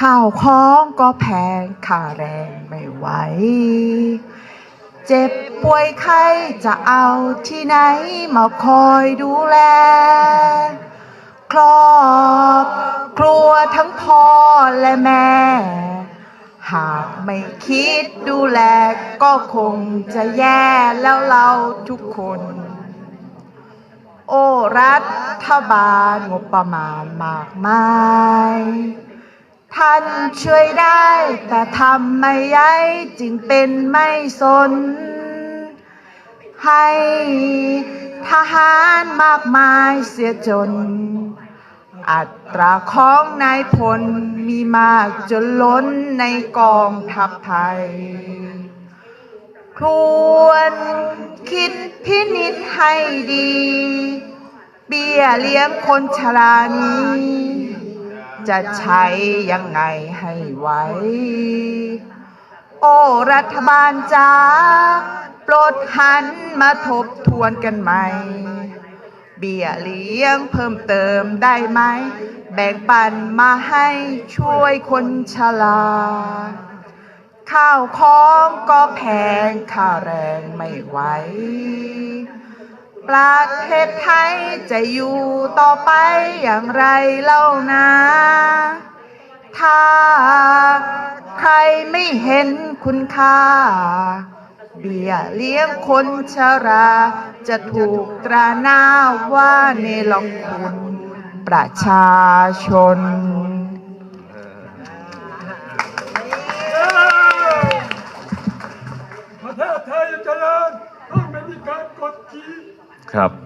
ข้าวของก็แพงค่าแรงไม่ไหว เจ็บป่วยไข้จะเอาที่ไหนมาคอยดูแล ครอบครัวทั้งพ่อและแม่ หากไม่คิดดูแลก็คงจะแย่แล้วเราทุกคน โอ้รัฐบาลงบประมาณมากมาย ช่วยได้ แต่ทำไม่ย้ายจึงเป็นไม่สน ให้ทหารมากมายเสียจน อัตราของนายพลมีมากจนล้นในกองทัพไทยควรคิดพินิจให้ดี เบี้ยเลี้ยงคนชรานี้ จะใช้ยังไงให้ไหว โอ้รัฐบาลจ้าโปรดหันมาทบทวนกันใหม่ เบี้ยเลี้ยงเพิ่มเติมได้ไหม แบ่งปันมาให้ช่วยคนชราข้าวของก็แพงค่าแรงไม่ไหว ประเทศไทยจะอยู่ต่อไปอย่างไรเล่านะ ถ้าใครไม่เห็นคุณค่า เบี้ยเลี้ยงคนชรา จะถูกตราหน้าว่าเนรคุณประชาชน ครับ